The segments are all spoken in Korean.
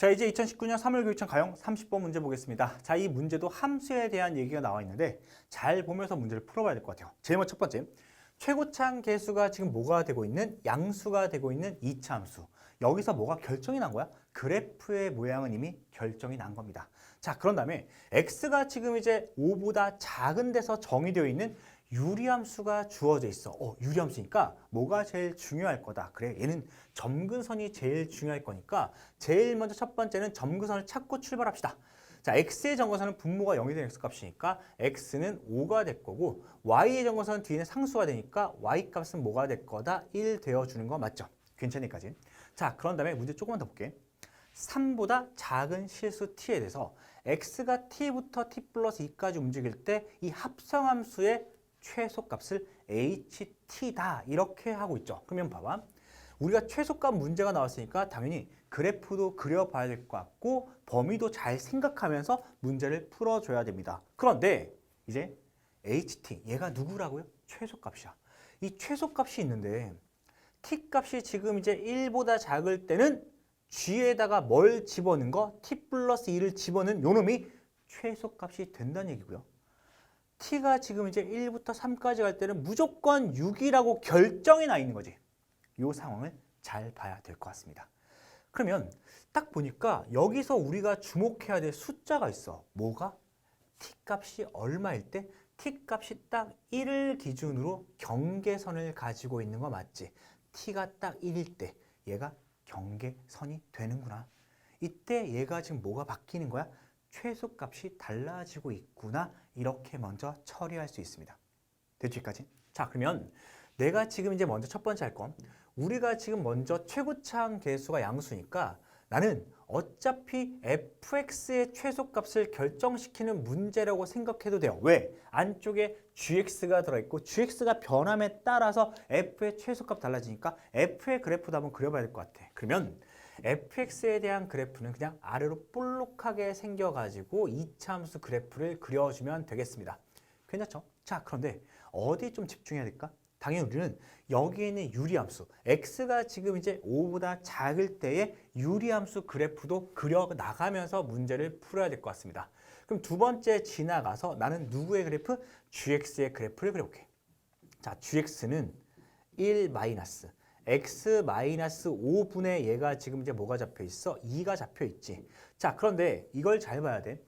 자, 이제 2019년 3월 교육청 가용 30번 문제 보겠습니다. 자, 이 문제도 함수에 대한 얘기가 나와 있는데 잘 보면서 문제를 풀어봐야 될 것 같아요. 제일 먼저 첫 번째, 최고창 계수가 지금 뭐가 되고 있는 양수가 되고 있는 2차 함수. 여기서 뭐가 결정이 난 거야? 그래프의 모양은 이미 결정이 난 겁니다. 자, 그런 다음에 x가 지금 이제 5보다 작은 데서 정의되어 있는 유리함수가 주어져 있어. 어, 유리함수니까 뭐가 제일 중요할 거다. 그래, 얘는 점근선이 제일 중요할 거니까 제일 먼저 첫 번째는 점근선을 찾고 출발합시다. 자, x의 점근선은 분모가 0이 되는 x값이니까 x는 5가 될 거고 y의 점근선은 뒤에는 상수가 되니까 y 값은 뭐가 될 거다? 1 되어주는 거 맞죠? 괜찮니까지. 자, 그런 다음에 문제 조금만 더 볼게. 3보다 작은 실수 t에 대해서 x가 t부터 t 플러스 2까지 움직일 때 이 합성함수의 최소값을 ht다 이렇게 하고 있죠. 그러면 봐봐. 우리가 최소값 문제가 나왔으니까 당연히 그래프도 그려봐야 될 것 같고 범위도 잘 생각하면서 문제를 풀어줘야 됩니다. 그런데 이제 ht 얘가 누구라고요? 최소값이야. 이 최소값이 있는데 t 값이 지금 이제 1보다 작을 때는 g에다가 뭘 집어넣은 거? t 플러스 2를 집어넣은 요 놈이 최소값이 된다는 얘기고요. T가 지금 이제 1부터 3까지 갈 때는 무조건 6이라고 결정이 나 있는 거지. 이 상황을 잘 봐야 될 것 같습니다. 그러면 딱 보니까 여기서 우리가 주목해야 될 숫자가 있어. 뭐가? t 값이 얼마일 때? t 값이 딱 1을 기준으로 경계선을 가지고 있는 거 맞지? t가 딱 1일 때 얘가 경계선이 되는구나. 이때 얘가 지금 뭐가 바뀌는 거야? 최소값이 달라지고 있구나. 이렇게 먼저 처리할 수 있습니다. 여기까지? 자, 그러면 내가 지금 이제 먼저 첫 번째 할 건 우리가 지금 먼저 최고차항 계수가 양수니까 나는 어차피 fx의 최소값을 결정시키는 문제라고 생각해도 돼요. 왜? 안쪽에 gx가 들어있고 gx가 변함에 따라서 f의 최소값 달라지니까 f의 그래프도 한번 그려봐야 될 것 같아. 그러면 fx에 대한 그래프는 그냥 아래로 볼록하게 생겨가지고 이차함수 그래프를 그려주면 되겠습니다. 괜찮죠? 자, 그런데 어디 좀 집중해야 될까? 당연히 우리는 여기에 있는 유리함수 x가 지금 이제 5보다 작을 때의 유리함수 그래프도 그려 나가면서 문제를 풀어야 될 것 같습니다. 그럼 두 번째 지나가서 나는 누구의 그래프? gx의 그래프를 그려볼게. 자, gx는 1 마이너스 x 마이너스 5분의 얘가 지금 이제 뭐가 잡혀 있어? 2가 잡혀 있지. 자, 그런데 이걸 잘 봐야 돼.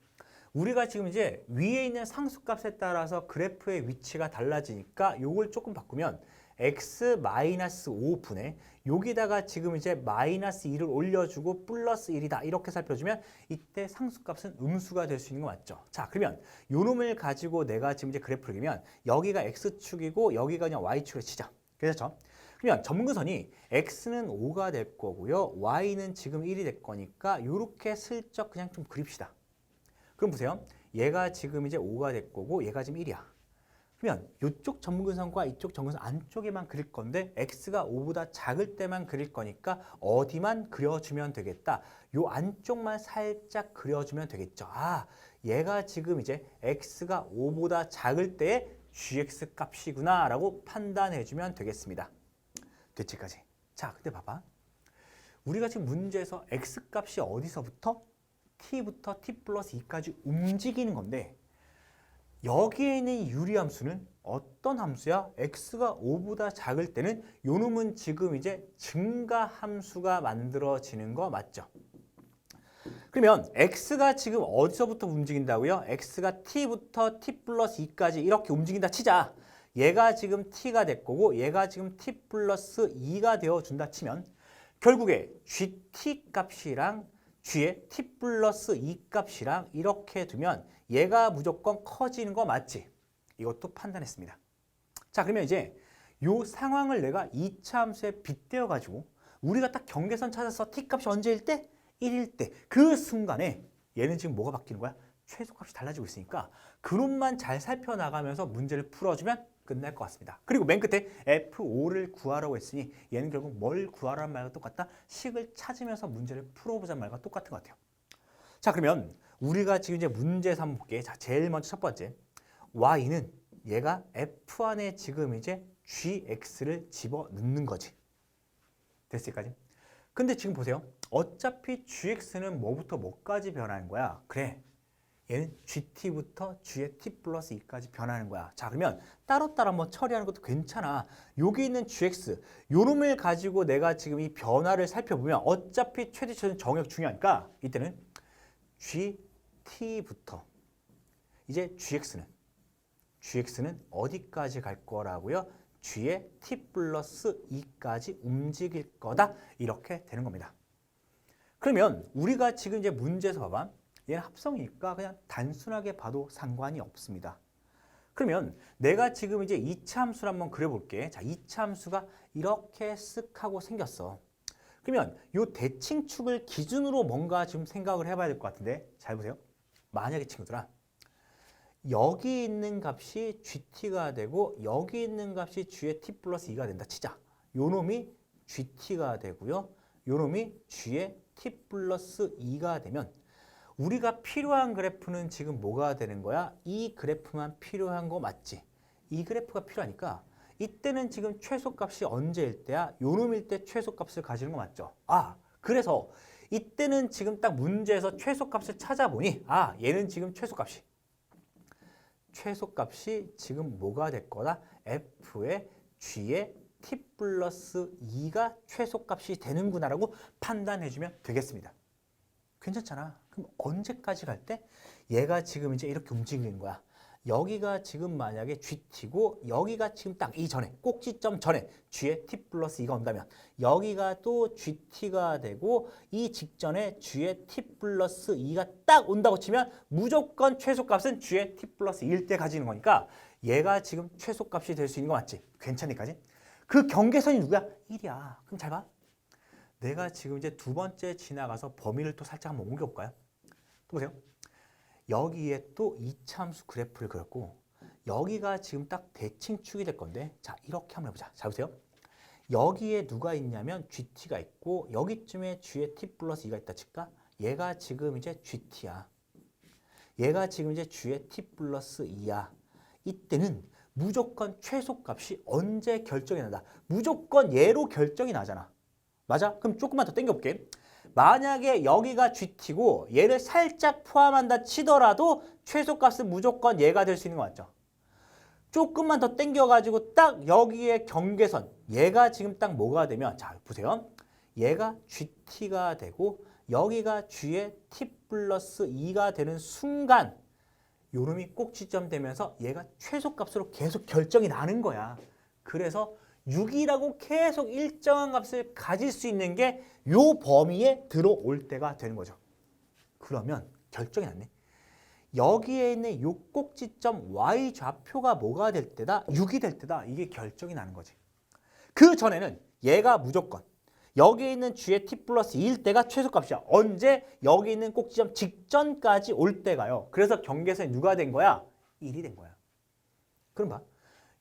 우리가 지금 이제 위에 있는 상수값에 따라서 그래프의 위치가 달라지니까 요걸 조금 바꾸면 x 마이너스 5분의 여기다가 지금 이제 마이너스 2를 올려주고 플러스 1이다 이렇게 살펴주면 이때 상수값은 음수가 될 수 있는 거 맞죠? 자 그러면 요 놈을 가지고 내가 지금 이제 그래프를 그리면 여기가 x축이고 여기가 그냥 y축을 치자 그렇죠? 그러면 점근선이 x는 5가 될 거고요 y는 지금 1이 될 거니까 요렇게 슬쩍 그냥 좀 그립시다 그럼 보세요. 얘가 지금 이제 5가 될 거고 얘가 지금 1이야. 그러면 이쪽 점근선과 이쪽 점근선 안쪽에만 그릴 건데 x가 5보다 작을 때만 그릴 거니까 어디만 그려주면 되겠다. 요 안쪽만 살짝 그려주면 되겠죠. 아, 얘가 지금 이제 x가 5보다 작을 때의 gx 값이구나 라고 판단해주면 되겠습니다. 됐지까지. 자, 근데 봐봐. 우리가 지금 문제에서 x 값이 어디서부터 t부터 t 플러스 2까지 움직이는 건데 여기에 있는 유리함수는 어떤 함수야? x가 5보다 작을 때는 요 놈은 지금 이제 증가함수가 만들어지는 거 맞죠? 그러면 x가 지금 어디서부터 움직인다고요? x가 t부터 t 플러스 2까지 이렇게 움직인다 치자. 얘가 지금 t가 될 거고 얘가 지금 t 플러스 2가 되어준다 치면 결국에 gt 값이랑 g의 t 플러스 2 값이랑 이렇게 두면 얘가 무조건 커지는 거 맞지? 이것도 판단했습니다. 자 그러면 이제 요 상황을 내가 2차 함수에 빗대어 가지고 우리가 딱 경계선 찾아서 t 값이 언제일 때? 1일 때 그 순간에 얘는 지금 뭐가 바뀌는 거야? 최소값이 달라지고 있으니까 그놈만 잘 살펴나가면서 문제를 풀어주면 끝날 것 같습니다. 그리고 맨 끝에 F5를 구하라고 했으니 얘는 결국 뭘 구하라는 말과 똑같다? 식을 찾으면서 문제를 풀어보자는 말과 똑같은 것 같아요. 자 그러면 우리가 지금 이제 문제에서 한번 볼게. 자 제일 먼저 첫 번째 Y는 얘가 F 안에 지금 이제 GX를 집어 넣는 거지. 됐을까지? 근데 지금 보세요. 어차피 gx는 뭐부터 뭐까지 변하는 거야? 그래. 얘는 gt부터 g의 t 플러스 2까지 변하는 거야. 자, 그러면 따로따로 한번 처리하는 것도 괜찮아. 여기 있는 gx, 요 놈을 가지고 내가 지금 이 변화를 살펴보면 어차피 최대치는 정역 중요하니까 이때는 gt부터 이제 gx는 gx는 어디까지 갈 거라고요? g의 t 플러스 2까지 움직일 거다. 이렇게 되는 겁니다. 그러면 우리가 지금 이제 문제에서 봐봐. 얘는 합성이니까 그냥 단순하게 봐도 상관이 없습니다. 그러면 내가 지금 이제 이차 함수를 한번 그려볼게. 자, 이차 함수가 이렇게 쓱 하고 생겼어. 그러면 이 대칭축을 기준으로 뭔가 지금 생각을 해봐야 될 것 같은데 잘 보세요. 만약에 친구들아 여기 있는 값이 gt가 되고 여기 있는 값이 g의 t 플러스 2가 된다 치자. 요 놈이 gt가 되고요. 요 놈이 g의 t 플러스 2가 되면 우리가 필요한 그래프는 지금 뭐가 되는 거야? 이 그래프만 필요한 거 맞지? 이 그래프가 필요하니까 이때는 지금 최소값이 언제일 때야? 요 놈일 때 최소값을 가지는 거 맞죠? 아, 그래서 이때는 지금 딱 문제에서 최소값을 찾아보니 아, 얘는 지금 최소값이 최소값이 지금 뭐가 될 거다? f의 g의 t 플러스 2가 최소값이 되는구나라고 판단해주면 되겠습니다. 괜찮잖아. 그럼 언제까지 갈 때? 얘가 지금 이제 이렇게 움직이는 거야. 여기가 지금 만약에 GT고 여기가 지금 딱 이전에 꼭지점 전에 G의 T 플러스 2가 온다면 여기가 또 GT가 되고 이 직전에 G의 T 플러스 2가 딱 온다고 치면 무조건 최소값은 G의 T 플러스 2일 때 가지는 거니까 얘가 지금 최소값이 될 수 있는 거 맞지? 괜찮니까지? 그 경계선이 누구야? 1이야. 그럼 잘 봐. 내가 지금 이제 두 번째 지나가서 범위를 또 살짝 한번 옮겨볼까요? 또 보세요. 여기에 또 이차함수 그래프를 그렸고 여기가 지금 딱 대칭축이 될 건데 자 이렇게 한번 해보자. 잘 보세요. 여기에 누가 있냐면 GT가 있고 여기쯤에 G의 T 플러스 2가 있다 칠까? 얘가 지금 이제 GT야. 얘가 지금 이제 G의 T 플러스 2야. 이때는 무조건 최소값이 언제 결정이 난다. 무조건 얘로 결정이 나잖아. 맞아? 그럼 조금만 더 땡겨볼게. 만약에 여기가 GT고 얘를 살짝 포함한다 치더라도 최소값은 무조건 얘가 될 수 있는 거 맞죠? 조금만 더 땡겨가지고 딱 여기에 경계선 얘가 지금 딱 뭐가 되면 자 보세요. 얘가 GT가 되고 여기가 G의 T 플러스 2가 되는 순간 요놈이 꼭 지점 되면서 얘가 최소값으로 계속 결정이 나는 거야. 그래서 6이라고 계속 일정한 값을 가질 수 있는 게 요 범위에 들어올 때가 되는 거죠. 그러면 결정이 났네. 여기에 있는 요 꼭지점 y 좌표가 뭐가 될 때다? 6이 될 때다. 이게 결정이 나는 거지. 그 전에는 얘가 무조건 여기 있는 g의 t 플러스 2일 때가 최소값이야. 언제? 여기 있는 꼭지점 직전까지 올 때가요. 그래서 경계선이 누가 된 거야? 1이 된 거야. 그럼 봐.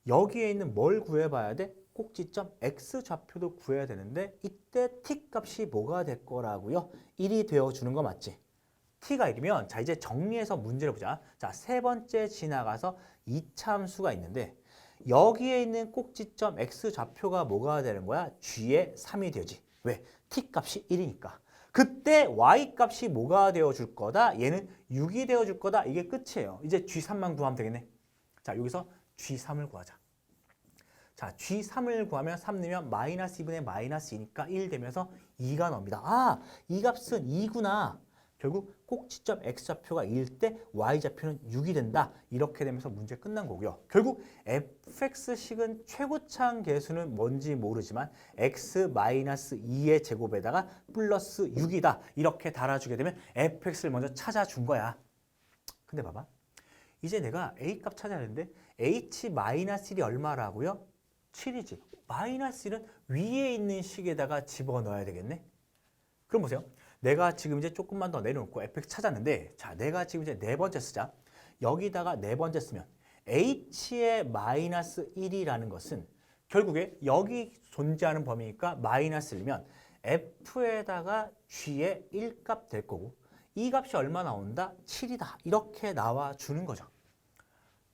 여기에 있는 뭘 구해봐야 돼? 꼭지점 x 좌표도 구해야 되는데 이때 t 값이 뭐가 될 거라고요? 1이 되어주는 거 맞지? t가 1이면 자 이제 정리해서 문제를 보자. 자 세 번째 지나가서 2차 함수가 있는데 여기에 있는 꼭지점 x 좌표가 뭐가 되는 거야? g의 3이 되지. 왜? t 값이 1이니까. 그때 y 값이 뭐가 되어줄 거다? 얘는 6이 되어줄 거다. 이게 끝이에요. 이제 g3만 구하면 되겠네. 자 여기서 g3을 구하자. 자, G3을 구하면 3 넣으면 마이너스 2분의 마이너스 2니까 1 되면서 2가 나옵니다. 아, 이 값은 2구나. 결국 꼭지점 X좌표가 2일 때 Y좌표는 6이 된다. 이렇게 되면서 문제 끝난 거고요. 결국 fx식은 최고차항 계수는 뭔지 모르지만 x-2의 제곱에다가 플러스 6이다. 이렇게 달아주게 되면 fx를 먼저 찾아준 거야. 근데 봐봐. 이제 내가 a값 찾아야 되는데 h-1이 얼마라고요? 7이지. 마이너스 1은 위에 있는 식에다가 집어넣어야 되겠네. 그럼 보세요. 내가 지금 이제 조금만 더 내려놓고 fx 찾았는데 자, 내가 지금 이제 네 번째 쓰자. 여기다가 네 번째 쓰면 h의 마이너스 1이라는 것은 결국에 여기 존재하는 범위니까 마이너스 1이면 f에다가 g의 1값 될 거고 이 값이 얼마 나온다? 7이다. 이렇게 나와 주는 거죠.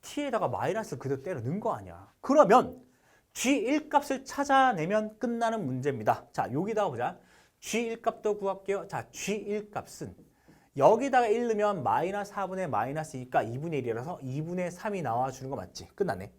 t에다가 마이너스 그대로 때려 넣은 거 아니야. 그러면 G1 값을 찾아내면 끝나는 문제입니다. 자, 여기다가 보자. G1 값도 구할게요. 자, G1 값은 여기다가 1 넣으면 마이너스 4분의 마이너스 2니까 2분의 1이라서 2분의 3이 나와주는 거 맞지? 끝났네.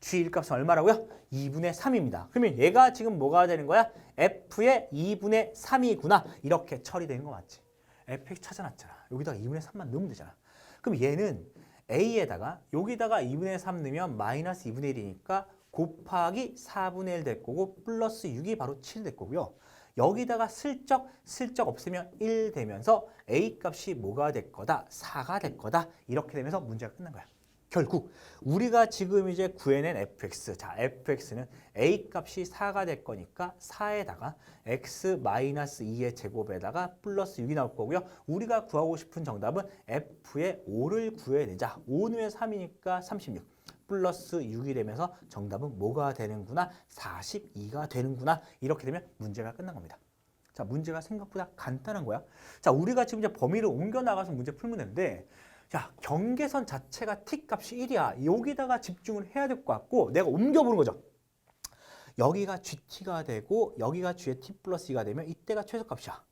G1 값은 얼마라고요? 2분의 3입니다. 그러면 얘가 지금 뭐가 되는 거야? F의 2분의 3이구나. 이렇게 처리되는 거 맞지? fx 찾아놨잖아. 여기다가 2분의 3만 넣으면 되잖아. 그럼 얘는 a에다가 여기다가 2분의 3 넣으면 마이너스 2분의 1이니까 곱하기 4분의 1 될 거고 플러스 6이 바로 7 될 거고요. 여기다가 슬쩍 슬쩍 없으면 1 되면서 a 값이 뭐가 될 거다? 4가 될 거다. 이렇게 되면서 문제가 끝난 거야. 결국 우리가 지금 이제 구해낸 fx 자 fx는 a 값이 4가 될 거니까 4에다가 x 마이너스 2의 제곱에다가 플러스 6이 나올 거고요 우리가 구하고 싶은 정답은 f의 5를 구해내자 5 넣으면 3이니까 36 플러스 6이 되면서 정답은 뭐가 되는구나 42가 되는구나 이렇게 되면 문제가 끝난 겁니다 자 문제가 생각보다 간단한 거야 자 우리가 지금 이제 범위를 옮겨 나가서 문제 풀면 되는데 야 경계선 자체가 t 값이 1이야. 여기다가 집중을 해야 될 것 같고 내가 옮겨보는 거죠. 여기가 gt가 되고 여기가 g의 t 플러스 2가 되면 이때가 최소값이야.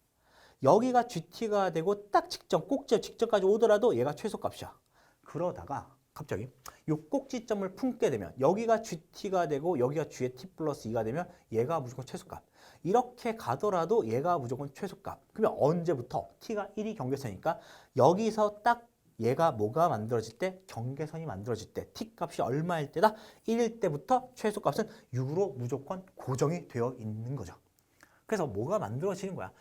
여기가 gt가 되고 딱 직전 꼭지 직전까지 오더라도 얘가 최소값이야. 그러다가 갑자기 요 꼭지점을 품게 되면 여기가 gt가 되고 여기가 g의 t 플러스 2가 되면 얘가 무조건 최소값. 이렇게 가더라도 얘가 무조건 최소값. 그러면 언제부터 t가 1이 경계선이니까 여기서 딱 얘가 뭐가 만들어질 때 경계선이 만들어질 때 t 값이 얼마일 때다 1일 때부터 최소값은 6으로 무조건 고정이 되어 있는 거죠. 그래서 뭐가 만들어지는 거야?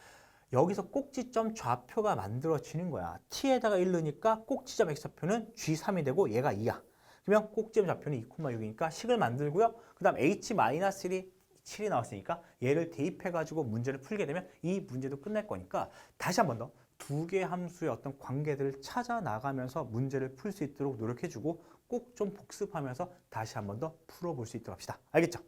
여기서 꼭지점 좌표가 만들어지는 거야. t에다가 1 넣으니까 꼭지점 x좌표는 g3이 되고 얘가 2야. 그러면 꼭지점 좌표는 2,6이니까 식을 만들고요. 그 다음 h-1이 7이 나왔으니까 얘를 대입해가지고 문제를 풀게 되면 이 문제도 끝날 거니까 다시 한 번 더 두 개의 함수의 어떤 관계들을 찾아 나가면서 문제를 풀 수 있도록 노력해주고 꼭 좀 복습하면서 다시 한 번 더 풀어볼 수 있도록 합시다. 알겠죠?